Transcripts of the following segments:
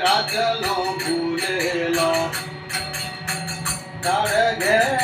રાજનો ભૂલેલા. તારે ઘેર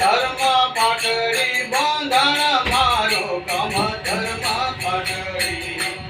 ધર્મ પાટડી બંધણ મારો કમ ધર્મ પાટડી.